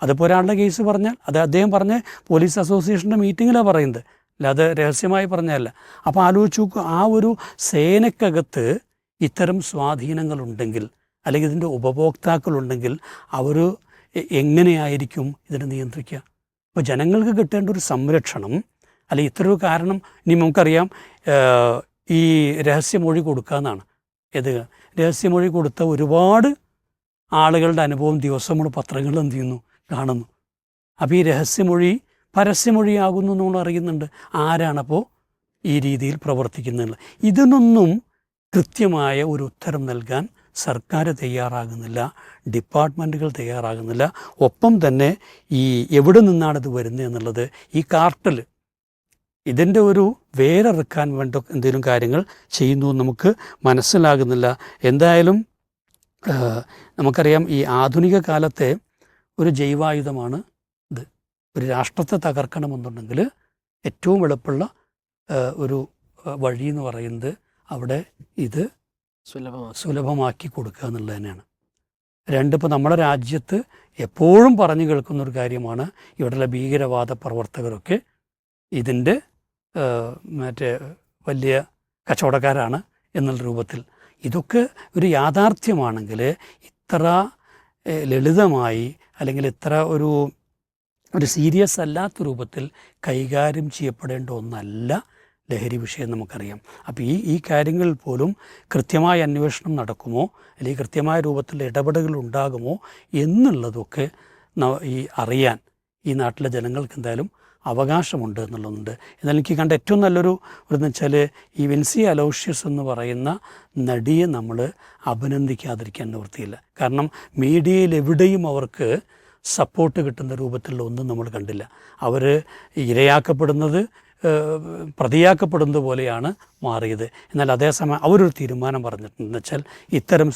അതിപ്പോൾ ഒരാളുടെ കേസ് പറഞ്ഞാൽ അത് അദ്ദേഹം പറഞ്ഞ പോലീസ് അസോസിയേഷന്റെ മീറ്റിങ്ങിലാണ് പറയുന്നത്. അല്ലാതെ രഹസ്യമായി പറഞ്ഞതല്ല. അപ്പോൾ ആലോചിച്ച് നോക്കുക ആ ഒരു സേനക്കകത്ത് ഇത്തരം സ്വാധീനങ്ങളുണ്ടെങ്കിൽ അല്ലെങ്കിൽ ഇതിന്റെ ഉപഭോക്താക്കളുണ്ടെങ്കിൽ അവർ എങ്ങനെയായിരിക്കും ഇതിനെ നിയന്ത്രിക്കുക? അപ്പോൾ ജനങ്ങൾക്ക് കിട്ടേണ്ട ഒരു സംരക്ഷണം അല്ലെങ്കിൽ ഇത്തരം കാരണം ഇനി നമുക്കറിയാം ഈ രഹസ്യമൊഴി കൊടുക്കുക എന്നാണ്. ഏത് രഹസ്യമൊഴി കൊടുത്ത ഒരുപാട് ആളുകളുടെ അനുഭവം ദിവസം നമ്മൾ പത്രങ്ങളിൽ എന്ത് ചെയ്യുന്നു? കാണുന്നു. അപ്പോൾ ഈ രഹസ്യമൊഴി പരസ്യമൊഴിയാകുന്നു നമ്മൾ അറിയുന്നുണ്ട്. ആരാണപ്പോൾ ഈ രീതിയിൽ പ്രവർത്തിക്കുന്നത് ഇതിനൊന്നും കൃത്യമായ ഒരു ഉത്തരം നൽകാൻ സർക്കാർ തയ്യാറാകുന്നില്ല ഡിപ്പാർട്ട്മെന്റുകൾ തയ്യാറാകുന്നില്ല. ഒപ്പം തന്നെ ഈ എവിടെ നിന്നാണ് ഇത് വരുന്നത് എന്നുള്ളത് ഈ കാർട്ടൽ ഇതിന്റെ ഒരു വേരറുക്കാൻ വേണ്ട എന്തെങ്കിലും കാര്യങ്ങൾ ചെയ്യുന്നു നമുക്ക് മനസ്സിലാകുന്നില്ല. എന്തായാലും നമുക്കറിയാം ഈ ആധുനിക കാലത്തെ ഒരു ജൈവായുധമാണ് ഇത്. ഒരു രാഷ്ട്രത്തെ തകർക്കണമെന്നുണ്ടെങ്കിൽ ഏറ്റവും എളുപ്പമുള്ള ഒരു വഴി എന്ന് പറയുന്നത് അവിടെ ഇത് സുലഭമാക്കി. കൊടുക്കുക എന്നുള്ളത് തന്നെയാണ്. രണ്ട് ഇപ്പോൾ നമ്മുടെ രാജ്യത്ത് എപ്പോഴും പറഞ്ഞു കേൾക്കുന്ന ഒരു കാര്യമാണ് ഇവിടെയുള്ള ഭീകരവാദ പ്രവർത്തകരൊക്കെ ഇതിന്റെ മറ്റേ വലിയ കച്ചവടക്കാരാണ് എന്നുള്ള രൂപത്തിൽ. ഇതൊക്കെ ഒരു യാഥാർത്ഥ്യമാണെങ്കിൽ ഇത്ര ലളിതമായി അല്ലെങ്കിൽ ഇത്ര ഒരു ഒരു സീരിയസ് അല്ലാത്ത രൂപത്തിൽ കൈകാര്യം ചെയ്യപ്പെടേണ്ട ഒന്നല്ല ലഹരി വിഷയം നമുക്കറിയാം. അപ്പോൾ ഈ ഈ കാര്യങ്ങളിൽ പോലും കൃത്യമായ അന്വേഷണം നടക്കുമോ? അല്ലെങ്കിൽ കൃത്യമായ രൂപത്തിൽ ഇടപെടലുകൾ ഉണ്ടാകുമോ? എന്നുള്ളതൊക്കെ ഈ അറിയാൻ ഈ നാട്ടിലെ ജനങ്ങൾക്ക് എന്തായാലും അവകാശമുണ്ട് എന്നുള്ളതുണ്ട്. എന്നാൽ എനിക്ക് കണ്ട ഏറ്റവും നല്ലൊരു ഒരു വെച്ചാൽ ഈ വിൻസി അലോഷ്യസ് എന്ന് പറയുന്ന നടിയെ നമ്മൾ അഭിനന്ദിക്കാതിരിക്കാൻ നിവൃത്തിയില്ല. കാരണം മീഡിയയിൽ എവിടെയും അവർക്ക് സപ്പോർട്ട് കിട്ടുന്ന രൂപത്തിലുള്ള ഒന്നും നമ്മൾ കണ്ടില്ല. അവർ ഇരയാക്കപ്പെടുന്നത് പ്രതിയാക്കപ്പെടുന്നത് പോലെയാണ് മാറിയത്. എന്നാൽ അതേസമയം അവരൊരു തീരുമാനം പറഞ്ഞിട്ടുണ്ടെന്ന് വെച്ചാൽ ഇത്തരം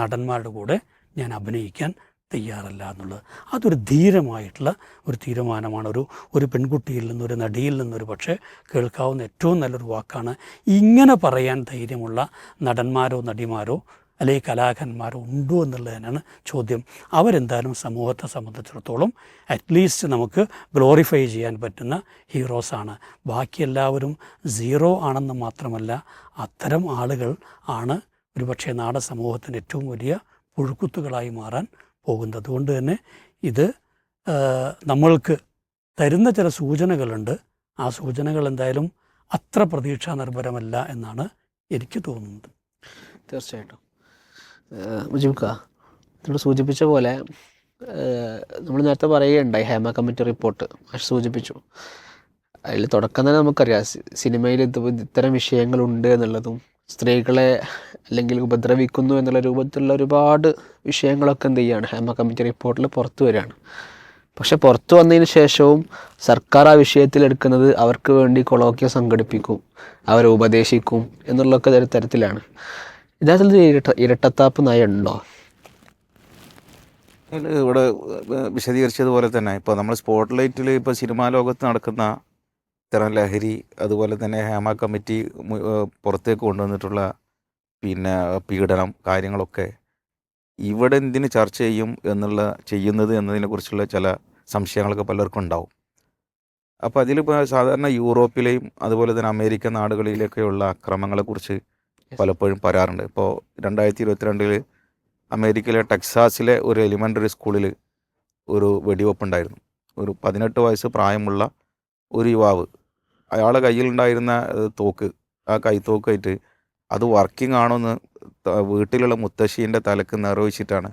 നടന്മാരുടെ കൂടെ ഞാൻ അഭിനയിക്കാൻ തയ്യാറല്ല എന്നുള്ളത്. അതൊരു ധീരമായിട്ടുള്ള ഒരു തീരുമാനമാണ്. ഒരു ഒരു പെൺകുട്ടിയിൽ നിന്ന് ഒരു നടിയിൽ നിന്നൊരു പക്ഷേ കേൾക്കാവുന്ന ഏറ്റവും നല്ലൊരു വാക്കാണ് ഇങ്ങനെ പറയാൻ ധൈര്യമുള്ള നടന്മാരോ നടിമാരോ അല്ലെങ്കിൽ കലാകാരന്മാരോ ഉണ്ടോ എന്നുള്ളത് തന്നെയാണ് ചോദ്യം. അവരെന്തായാലും സമൂഹത്തെ സംബന്ധിച്ചിടത്തോളം അറ്റ്ലീസ്റ്റ് നമുക്ക് ഗ്ലോറിഫൈ ചെയ്യാൻ പറ്റുന്ന ഹീറോസാണ് ബാക്കി എല്ലാവരും സീറോ ആണെന്ന് മാത്രമല്ല അത്തരം ആളുകൾ ആണ്. ഒരുപക്ഷെ നാടൻ സമൂഹത്തിന്റെ ഏറ്റവും വലിയ പുഴുക്കുത്തുകളായി മാറാൻ പോകുന്നത്. അതുകൊണ്ട് തന്നെ ഇത് നമ്മൾക്ക് തരുന്ന ചില സൂചനകളുണ്ട്. ആ സൂചനകൾ എന്തായാലും അത്ര പ്രതീക്ഷാ നിർഭരമല്ല എന്നാണ് എനിക്ക് തോന്നുന്നത്. തീർച്ചയായിട്ടും. മുജിബ്ക്ക നമ്മൾ സൂചിപ്പിച്ച പോലെ നമ്മൾ നേരത്തെ പറയുകയുണ്ടായി ഹേമ കമ്മിറ്റി റിപ്പോർട്ട്. മാഷ് സൂചിപ്പിച്ചു. അതിൽ തുടക്കം തന്നെ നമുക്കറിയാം സിനിമയിൽ ഇത് ഇത്തരം വിഷയങ്ങളുണ്ട് എന്നുള്ളതും. സ്ത്രീകളെ അല്ലെങ്കിൽ ഉപദ്രവിക്കുന്നു എന്നുള്ള രൂപത്തിലുള്ള ഒരുപാട് വിഷയങ്ങളൊക്കെ എന്ത് ചെയ്യുകയാണ് ഹേമ കമ്മിറ്റി റിപ്പോർട്ടിൽ പുറത്തു വരികയാണ്. പക്ഷെ പുറത്തു വന്നതിന് ശേഷവും സർക്കാർ ആ വിഷയത്തിൽ എടുക്കുന്നത് അവർക്ക് വേണ്ടി കൊളോക്കിയ സംഘടിപ്പിക്കും അവരെ ഉപദേശിക്കും എന്നുള്ളൊക്കെ ഒരു തരത്തിലാണ്. യഥാർത്ഥത്തിൽ ഇരട്ട ഇരട്ടത്താപ്പ് നയം ഉണ്ടോ ഇതിൽ ഇവിടെ വിശദീകരിച്ചതുപോലെ തന്നെ ഇപ്പോൾ നമ്മൾ സ്പോട്ട് ലൈറ്റിൽ ഇപ്പോൾ സിനിമാ ലോകത്ത് നടക്കുന്ന ഇത്തരം ലഹരി അതുപോലെ തന്നെ ഹേമ കമ്മിറ്റി പുറത്തേക്ക് കൊണ്ടുവന്നിട്ടുള്ള പിന്നെ പീഡനം കാര്യങ്ങളൊക്കെ ഇവിടെ എന്തിന് ചർച്ച ചെയ്യും എന്നുള്ള ചെയ്യുന്നത് എന്നതിനെക്കുറിച്ചുള്ള ചില സംശയങ്ങളൊക്കെ പലർക്കും ഉണ്ടാവും. അപ്പോൾ അതിലിപ്പോൾ സാധാരണ യൂറോപ്പിലെയും അതുപോലെ തന്നെ അമേരിക്കൻ നാടുകളിലൊക്കെയുള്ള അക്രമങ്ങളെക്കുറിച്ച് പലപ്പോഴും പറയാറുണ്ട്. ഇപ്പോൾ രണ്ടായിരത്തി ഇരുപത്തിരണ്ടിൽ അമേരിക്കയിലെ ടെക്സാസിലെ ഒരു എലിമെന്ററി സ്കൂളിൽ ഒരു വെടിവെപ്പുണ്ടായിരുന്നു. ഒരു പതിനെട്ട് വയസ്സ് പ്രായമുള്ള ഒരു യുവാവ് അയാളുടെ കയ്യിലുണ്ടായിരുന്ന തോക്ക് ആ കൈത്തോക്കായിട്ട് അത് വർക്കിംഗ് ആണോ എന്ന് വീട്ടിലുള്ള മുത്തശ്ശീന്റെ തലക്ക് നിറവിച്ചിട്ടാണ്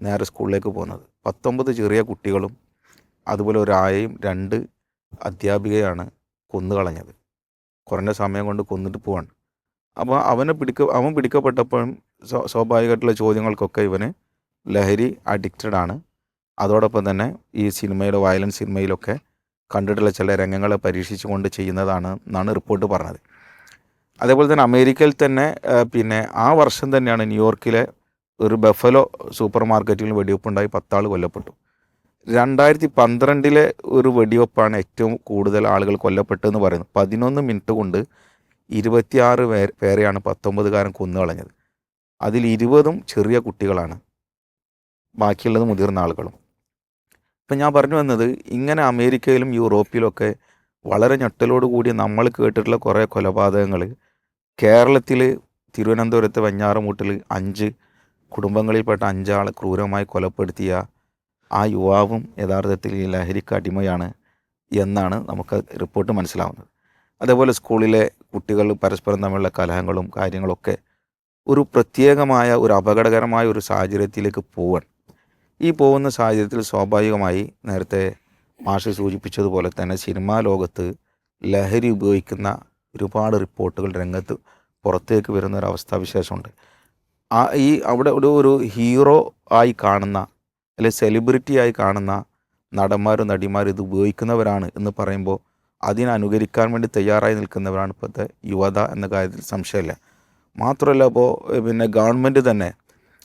നേരെ സ്കൂളിലേക്ക് പോകുന്നത്. പത്തൊമ്പത് ചെറിയ കുട്ടികളും അതുപോലെ ഒരായയും രണ്ട് അധ്യാപികയാണ് കൊന്നുകളഞ്ഞത് കുറഞ്ഞ സമയം കൊണ്ട് കൊന്നിട്ട് പോവാണ്. അപ്പോൾ അവനെ പിടിക്ക അവൻ പിടിക്കപ്പെട്ടപ്പോഴും സ്വാ- സ്വാഭാവികമായിട്ടുള്ള ചോദ്യങ്ങൾക്കൊക്കെ ഇവന് ലഹരി അഡിക്റ്റഡ് ആണ്. അതോടൊപ്പം തന്നെ ഈ സിനിമയിലെ വയലൻസ് സിനിമയിലൊക്കെ കണ്ടിട്ടുള്ള ചില രംഗങ്ങളെ പരീക്ഷിച്ചുകൊണ്ട് ചെയ്യുന്നതാണ് എന്നാണ് റിപ്പോർട്ട് പറഞ്ഞത്. അതേപോലെ തന്നെ അമേരിക്കയിൽ തന്നെ പിന്നെ ആ വർഷം തന്നെയാണ് ന്യൂയോർക്കിലെ ഒരു ബഫലോ സൂപ്പർ മാർക്കറ്റിൽ വെടിവെപ്പുണ്ടായി പത്താൾ കൊല്ലപ്പെട്ടു. രണ്ടായിരത്തി പന്ത്രണ്ടിലെ ഒരു വെടിവെപ്പാണ് ഏറ്റവും കൂടുതൽ ആളുകൾ കൊല്ലപ്പെട്ടതെന്ന് പറയുന്നത്. പതിനൊന്ന് മിനിറ്റ് കൊണ്ട് ഇരുപത്തിയാറ് പേരെയാണ് പത്തൊമ്പതുകാരൻ കൊന്നുകളഞ്ഞത്. അതിൽ ഇരുപതും ചെറിയ കുട്ടികളാണ്. ബാക്കിയുള്ളത് മുതിർന്ന ആളുകളും. ഇപ്പം ഞാൻ പറഞ്ഞു വന്നത് ഇങ്ങനെ അമേരിക്കയിലും യൂറോപ്പിലൊക്കെ വളരെ ഞെട്ടലോടുകൂടി നമ്മൾ കേട്ടിട്ടുള്ള കുറേ കൊലപാതകങ്ങൾ. കേരളത്തിൽ തിരുവനന്തപുരത്തെ വഞ്ഞാറമൂട്ടിൽ അഞ്ച് കുടുംബങ്ങളിൽപ്പെട്ട അഞ്ചാളെ ക്രൂരമായി കൊലപ്പെടുത്തിയ ആ യുവാവും യഥാർത്ഥത്തിൽ ലഹരിക്ക് അടിമയാണ് എന്നാണ് നമുക്ക് റിപ്പോർട്ട് മനസ്സിലാവുന്നത്. അതേപോലെ സ്കൂളിലെ കുട്ടികൾ പരസ്പരം തമ്മിലുള്ള കലഹങ്ങളും കാര്യങ്ങളൊക്കെ ഒരു പ്രത്യേകമായ ഒരു അപകടകരമായ ഒരു സാഹചര്യത്തിലേക്ക് പോവാൻ ഈ പോകുന്ന സാഹചര്യത്തിൽ സ്വാഭാവികമായി നേരത്തെ മാഷ് സൂചിപ്പിച്ചതുപോലെ തന്നെ സിനിമാ ലോകത്ത് ലഹരി ഉപയോഗിക്കുന്ന ഒരുപാട് റിപ്പോർട്ടുകൾ രംഗത്ത് പുറത്തേക്ക് വരുന്ന ഒരു അവസ്ഥാവിശേഷമുണ്ട് ആ ഈ അവിടെ ഒരു ഒരു ഹീറോ ആയി കാണുന്ന അല്ലെങ്കിൽ സെലിബ്രിറ്റി ആയി കാണുന്ന നടന്മാരും നടിമാരും ഇത് ഉപയോഗിക്കുന്നവരാണ് എന്ന് പറയുമ്പോൾ അതിനനുകരിക്കാൻ വേണ്ടി തയ്യാറായി നിൽക്കുന്നവരാണ് ഇപ്പോഴത്തെ യുവത എന്ന കാര്യത്തിൽ സംശയമില്ല. മാത്രമല്ല ഇപ്പോൾ പിന്നെ ഗവൺമെന്റ് തന്നെ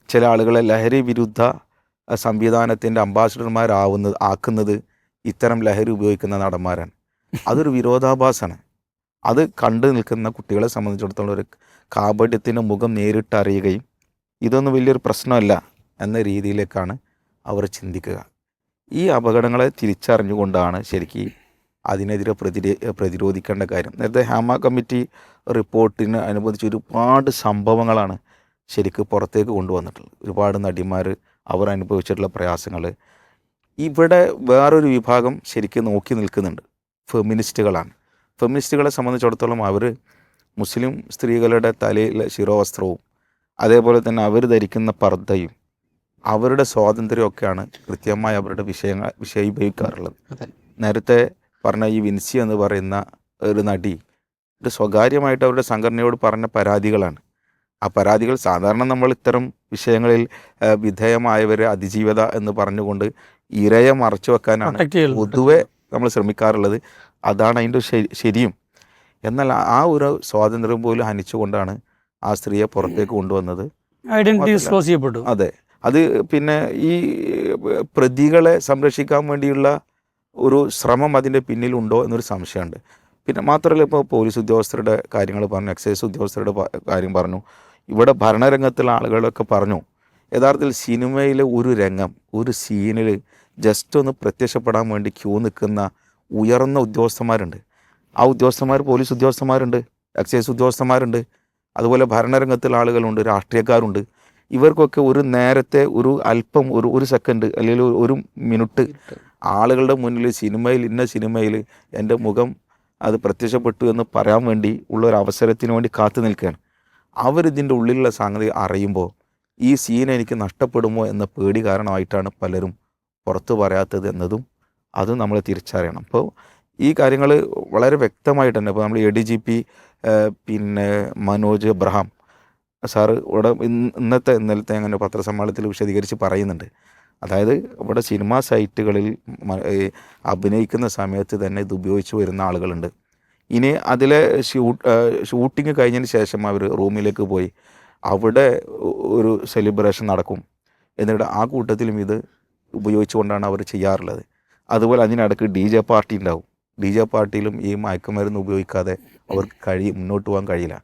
ചില ആളുകളെ ലഹരി വിരുദ്ധ സംവിധാനത്തിന്റെ അംബാസിഡർമാരാവുന്നത് ആക്കുന്നത് ഇത്തരം ലഹരി ഉപയോഗിക്കുന്ന നടന്മാരാണ്. അതൊരു വിരോധാഭാസമാണ്. അത് കണ്ടു നിൽക്കുന്ന കുട്ടികളെ സംബന്ധിച്ചിടത്തോളം ഒരു കാപട്യത്തിന്റെ മുഖം നേരിട്ട് അറിയുകയും ഇതൊന്നും വലിയൊരു പ്രശ്നമല്ല എന്ന രീതിയിലേക്കാണ് അവർ ചിന്തിക്കുക. ഈ അപകടങ്ങളെ തിരിച്ചറിഞ്ഞുകൊണ്ടാണ് ശരിക്കും അതിനെതിരെ പ്രതിരേ പ്രതിരോധിക്കേണ്ട കാര്യം. നേരത്തെ ഹാമ കമ്മിറ്റി റിപ്പോർട്ടിന് അനുബന്ധിച്ച് ഒരുപാട് സംഭവങ്ങളാണ് ശരിക്ക് പുറത്തേക്ക് കൊണ്ടുവന്നിട്ടുള്ളത്. ഒരുപാട് നടിമാർ അവർ അനുഭവിച്ചിട്ടുള്ള പ്രയാസങ്ങൾ. ഇവിടെ വേറൊരു വിഭാഗം ശരിക്കും നോക്കി നിൽക്കുന്നുണ്ട്. ഫെമിനിസ്റ്റുകളാണ്. ഫെമിനിസ്റ്റുകളെ സംബന്ധിച്ചിടത്തോളം അവർ മുസ്ലിം സ്ത്രീകളുടെ തലയിലെ ശിരോവസ്ത്രവും അതേപോലെ തന്നെ അവർ ധരിക്കുന്ന പർദ്ദയും അവരുടെ സ്വാതന്ത്ര്യമൊക്കെയാണ് കൃത്യമായി അവരുടെ വിഷയങ്ങൾ വിഷയീഭവിക്കാറുള്ളത് നേരത്തെ പറഞ്ഞ ഈ വിൻസി എന്ന് പറയുന്ന ഒരു നടി ഒരു സ്വകാര്യമായിട്ട് അവരുടെ സംഘടനയോട് പറഞ്ഞ പരാതികളാണ്. ആ പരാതികൾ സാധാരണ നമ്മൾ ഇത്തരം വിഷയങ്ങളിൽ വിധേയമായവർ വിധേയമായവരെ അതിജീവത എന്ന് പറഞ്ഞുകൊണ്ട് ഇരയെ മറച്ചു വെക്കാനാണ് പൊതുവെ നമ്മൾ ശ്രമിക്കാറുള്ളത്. അതാണ് അതിന്റെ ശരിയും. എന്നാൽ ആ ഒരു സ്വാതന്ത്ര്യം പോലും ഹനിച്ചുകൊണ്ടാണ് ആ സ്ത്രീയെ പുറത്തേക്ക് കൊണ്ടുവന്നത്. ഐഡന്റിറ്റി. ഡിസ്ക്ലോസ് ചെയ്യപ്പെട്ടു. അതെ. അത് പിന്നെ ഈ പ്രതികളെ സംരക്ഷിക്കാൻ വേണ്ടിയുള്ള ഒരു ശ്രമം അതിന്റെ പിന്നിലുണ്ടോ എന്നൊരു സംശയമുണ്ട്. പിന്നെ മാത്രമല്ല ഇപ്പോൾ പോലീസ് ഉദ്യോഗസ്ഥരുടെ കാര്യങ്ങൾ പറഞ്ഞു എക്സൈസ് ഉദ്യോഗസ്ഥരുടെ കാര്യം പറഞ്ഞു. ഇവിടെ ഭരണരംഗത്തുള്ള ആളുകളൊക്കെ പറഞ്ഞു യഥാർത്ഥത്തിൽ സിനിമയിലെ ഒരു രംഗം ഒരു സീനിൽ ജസ്റ്റ് ഒന്ന് പ്രത്യക്ഷപ്പെടാൻ വേണ്ടി ക്യൂ നിൽക്കുന്ന ഉയർന്ന ഉദ്യോഗസ്ഥന്മാരുണ്ട്. ആ ഉദ്യോഗസ്ഥന്മാർ പോലീസ് ഉദ്യോഗസ്ഥന്മാരുണ്ട് എക്സൈസ് ഉദ്യോഗസ്ഥന്മാരുണ്ട് അതുപോലെ ഭരണരംഗത്തുള്ള ആളുകളുണ്ട് രാഷ്ട്രീയക്കാരുണ്ട്. ഇവർക്കൊക്കെ ഒരു നേരത്തെ ഒരു അല്പം ഒരു ഒരു സെക്കൻഡ് അല്ലെങ്കിൽ ഒരു- ഒരു മിനിറ്റ് ആളുകളുടെ മുന്നിൽ സിനിമയിൽ ഇന്ന സിനിമയിൽ എന്റെ മുഖം അത് പ്രത്യക്ഷപ്പെട്ടു എന്ന് പറയാൻ വേണ്ടി ഉള്ള ഒരു അവസരത്തിന് വേണ്ടി കാത്തു നിൽക്കുകയാണ്. അവരിതിന്റെ ഉള്ളിലുള്ള സംഗതി അറിയുമ്പോൾ ഈ സീൻ എനിക്ക് നഷ്ടപ്പെടുമോ എന്ന പേടി കാരണമായിട്ടാണ് പലരും പുറത്തു പറയാത്തത് എന്നതും അതും നമ്മൾ തിരിച്ചറിയണം. അപ്പോൾ ഈ കാര്യങ്ങൾ വളരെ വ്യക്തമായിട്ട് തന്നെ ഇപ്പോൾ നമ്മൾ എ ഡി ജി പി പിന്നെ മനോജ് എബ്രഹാം സാറ് ഇവിടെ ഇന്നത്തെ ഇന്നലത്തെ അങ്ങനെ പത്രസമ്മേളനത്തിൽ വിശദീകരിച്ച് പറയുന്നുണ്ട്. അതായത് ഇവിടെ സിനിമാ സൈറ്റുകളിൽ അഭിനയിക്കുന്ന സമയത്ത് തന്നെ ഇത് ഉപയോഗിച്ച് വരുന്ന ആളുകളുണ്ട്. ഇനി അതിലെ ഷൂട്ട് ഷൂട്ടിങ് കഴിഞ്ഞതിന് ശേഷം അവർ റൂമിലേക്ക് പോയി. അവിടെ ഒരു സെലിബ്രേഷൻ നടക്കും. എന്നിട്ട് ആ കൂട്ടത്തിലും ഇത് ഉപയോഗിച്ചുകൊണ്ടാണ് അവർ ചെയ്യാറുള്ളത്. അതുപോലെ അതിനിടയ്ക്ക് ഡി ജെ പാർട്ടി ഉണ്ടാവും. ഡി ജെ പാർട്ടിയിലും ഈ മയക്കുമരുന്ന് ഉപയോഗിക്കാതെ അവർക്ക് കഴി മുന്നോട്ട് പോകാൻ കഴിയില്ല.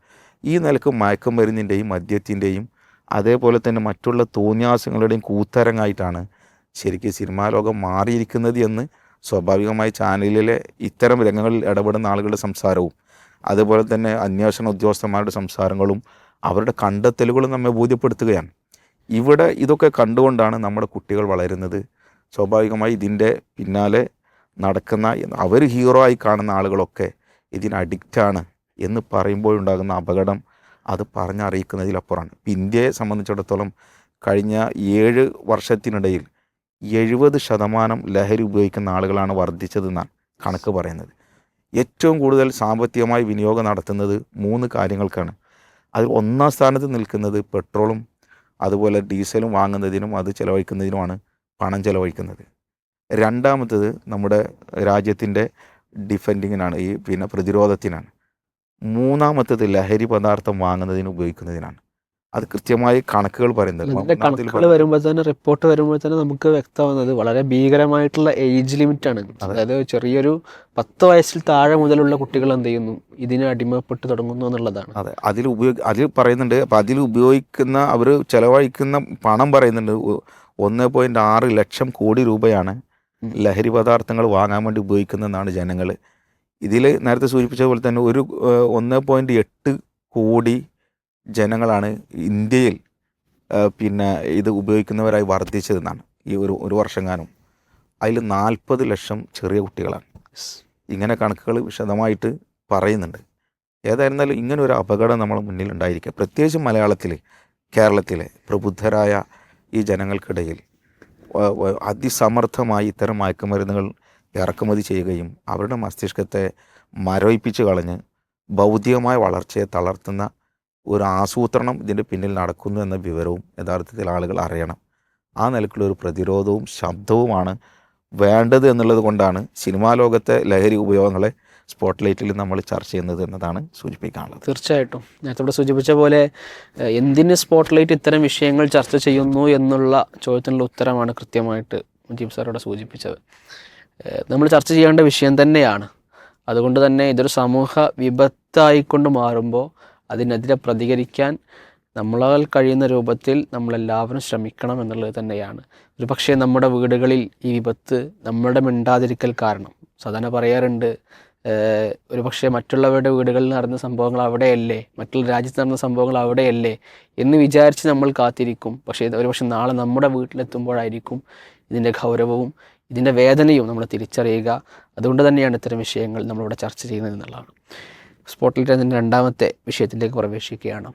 ഈ നിലയ്ക്ക് മയക്കുമരുന്നിന്റെയും മദ്യത്തിന്റെയും അതേപോലെ തന്നെ മറ്റുള്ള തോന്നിയാസങ്ങളുടെയും കൂത്തരങ്ങായിട്ടാണ് ശരിക്കും സിനിമാ ലോകം മാറിയിരിക്കുന്നത് എന്ന് സ്വാഭാവികമായി ചാനലിലെ ഇത്തരം രംഗങ്ങളിൽ ഇടപെടുന്ന ആളുകളുടെ സംസാരവും അതുപോലെ തന്നെ അന്വേഷണ ഉദ്യോഗസ്ഥന്മാരുടെ സംസാരങ്ങളും അവരുടെ കണ്ടെത്തലുകളും നമ്മെ ബോധ്യപ്പെടുത്തുകയാണ്. ഇവിടെ ഇതൊക്കെ കണ്ടുകൊണ്ടാണ് നമ്മുടെ കുട്ടികൾ വളരുന്നത്. സ്വാഭാവികമായി ഇതിന്റെ പിന്നാലെ നടക്കുന്ന അവർ ഹീറോ ആയി കാണുന്ന ആളുകളൊക്കെ ഇതിന് അഡിക്റ്റാണ് എന്ന് പറയുമ്പോഴുണ്ടാകുന്ന അപകടം അത് പറഞ്ഞറിയിക്കുന്നതിലപ്പുറമാണ്. ഇപ്പം ഇന്ത്യയെ സംബന്ധിച്ചിടത്തോളം കഴിഞ്ഞ ഏഴ് വർഷത്തിനിടയിൽ എഴുപത് ശതമാനം ലഹരി ഉപയോഗിക്കുന്ന ആളുകളാണ് വർദ്ധിച്ചതെന്നാണ് കണക്ക് പറയുന്നത്. ഏറ്റവും കൂടുതൽ സാമ്പത്തികമായി വിനിയോഗം നടത്തുന്നത് മൂന്ന് കാര്യങ്ങൾക്കാണ്. അതിൽ ഒന്നാം സ്ഥാനത്ത് നിൽക്കുന്നത് പെട്രോളും അതുപോലെ ഡീസലും വാങ്ങുന്നതിനും അത് ചിലവഴിക്കുന്നതിനുമാണ് പണം ചിലവഴിക്കുന്നത്. രണ്ടാമത്തത് നമ്മുടെ രാജ്യത്തിന്റെ ഡിഫെൻഡിങ്ങിനാണ് ഈ പിന്നെ പ്രതിരോധത്തിനാണ്. മൂന്നാമത്തത് ലഹരി പദാർത്ഥം വാങ്ങുന്നതിന് ഉപയോഗിക്കുന്നതിനാണ്. അത് കൃത്യമായി കണക്കുകൾ പറയുന്നത്. കണക്കുകൾ വരുമ്പോൾ തന്നെ റിപ്പോർട്ട് വരുമ്പോൾ തന്നെ നമുക്ക് വ്യക്തമാകുന്നത് വളരെ ഭീകരമായിട്ടുള്ള ഏജ് ലിമിറ്റ് ആണ്. അതായത് ചെറിയൊരു പത്ത് വയസ്സിൽ താഴെ മുതലുള്ള കുട്ടികൾ എന്ത് ചെയ്യുന്നു? ഇതിന് അടിമപ്പെട്ട് തുടങ്ങുന്നു എന്നുള്ളതാണ്. അതെ. അതിൽ ഉപയോഗ അതിൽ പറയുന്നുണ്ട് അപ്പം അതിൽ ഉപയോഗിക്കുന്ന അവർ ചെലവഴിക്കുന്ന പണം പറയുന്നുണ്ട് ഒന്ന് പോയിന്റ് ആറ് ലക്ഷം കോടി രൂപയാണ് ലഹരി പദാർത്ഥങ്ങൾ വാങ്ങാൻ വേണ്ടി ഉപയോഗിക്കുന്നതെന്നാണ് ജനങ്ങൾ ഇതിൽ നേരത്തെ സൂചിപ്പിച്ച പോലെ തന്നെ ഒരു ഒന്ന് പോയിന്റ് എട്ട് കോടി ജനങ്ങളാണ് ഇന്ത്യയിൽ പിന്നെ ഇത് ഉപയോഗിക്കുന്നവരായി വർദ്ധിച്ചതെന്നാണ് ഈ ഒരു ഒരു വർഷം കാലം അതിൽ നാൽപ്പത് ലക്ഷം ചെറിയ കുട്ടികളാണ്. ഇങ്ങനെ കണക്കുകൾ വിശദമായിട്ട് പറയുന്നുണ്ട്. ഏതായിരുന്നാലും ഇങ്ങനെ ഒരു അപകടം നമ്മൾ മുന്നിൽ ഉണ്ടായിരിക്കുക പ്രത്യേകിച്ച് മലയാളത്തിൽ കേരളത്തിലെ പ്രബുദ്ധരായ ഈ ജനങ്ങൾക്കിടയിൽ അതിസമർത്ഥമായി ഇത്തരം മയക്കുമരുന്നുകൾ ഇറക്കുമതി ചെയ്യുകയും അവരുടെ മസ്തിഷ്കത്തെ മരവിപ്പിച്ച് കളഞ്ഞ് ഭൗതികമായ വളർച്ചയെ തളർത്തുന്ന ഒരു ആസൂത്രണം ഇതിന്റെ പിന്നിൽ നടക്കുന്നു എന്ന വിവരവും യഥാർത്ഥത്തിൽ ആളുകൾ അറിയണം. ആ നിലക്കുള്ള ഒരു പ്രതിരോധവും ശബ്ദവുമാണ് വേണ്ടത് എന്നുള്ളത് കൊണ്ടാണ് സിനിമാ ലോകത്തെ ലഹരി ഉപയോഗങ്ങളെ സ്പോട്ട് ലൈറ്റിൽ നമ്മൾ ചർച്ച ചെയ്യുന്നത് എന്നതാണ് സൂചിപ്പിക്കാനുള്ളത്. തീർച്ചയായിട്ടും. നേരത്തെ ഇവിടെ സൂചിപ്പിച്ച പോലെ എന്തിന് സ്പോട്ട് ലൈറ്റ് ഇത്തരം വിഷയങ്ങൾ ചർച്ച ചെയ്യുന്നു എന്നുള്ള ചോദ്യത്തിനുള്ള ഉത്തരമാണ് കൃത്യമായിട്ട് മുജീബ് സാറോടെ സൂചിപ്പിച്ചത്. നമ്മൾ ചർച്ച ചെയ്യേണ്ട വിഷയം തന്നെയാണ്. അതുകൊണ്ട് തന്നെ ഇതൊരു സമൂഹ വിപത്തായിക്കൊണ്ട് മാറുമ്പോൾ അതിനെതിരെ പ്രതികരിക്കാൻ നമ്മളാൽ കഴിയുന്ന രൂപത്തിൽ നമ്മളെല്ലാവരും ശ്രമിക്കണം എന്നുള്ളത് തന്നെയാണ്. ഒരു പക്ഷേ നമ്മുടെ വീടുകളിൽ ഈ വിപത്ത് നമ്മുടെ മിണ്ടാതിരിക്കൽ കാരണം. സാധാരണ പറയാറുണ്ട് ഒരു പക്ഷേ മറ്റുള്ളവരുടെ വീടുകളിൽ നടന്ന സംഭവങ്ങൾ അവിടെയല്ലേ മറ്റുള്ള രാജ്യത്ത് നടന്ന സംഭവങ്ങൾ അവിടെയല്ലേ എന്ന് വിചാരിച്ച് നമ്മൾ കാത്തിരിക്കും. പക്ഷേ ഒരു പക്ഷേ നാളെ നമ്മുടെ വീട്ടിലെത്തുമ്പോഴായിരിക്കും ഇതിന്റെ ഗൗരവവും ഇതിന്റെ വേദനയും നമ്മൾ തിരിച്ചറിയുക. അതുകൊണ്ട് തന്നെയാണ് ഇത്തരം വിഷയങ്ങൾ നമ്മളിവിടെ ചർച്ച ചെയ്യുന്നത് എന്നുള്ളതാണ്. സ്പോട്ടിൽ രണ്ടാമത്തെ വിഷയത്തിലേക്ക് പ്രവേശിക്കുകയാണ്.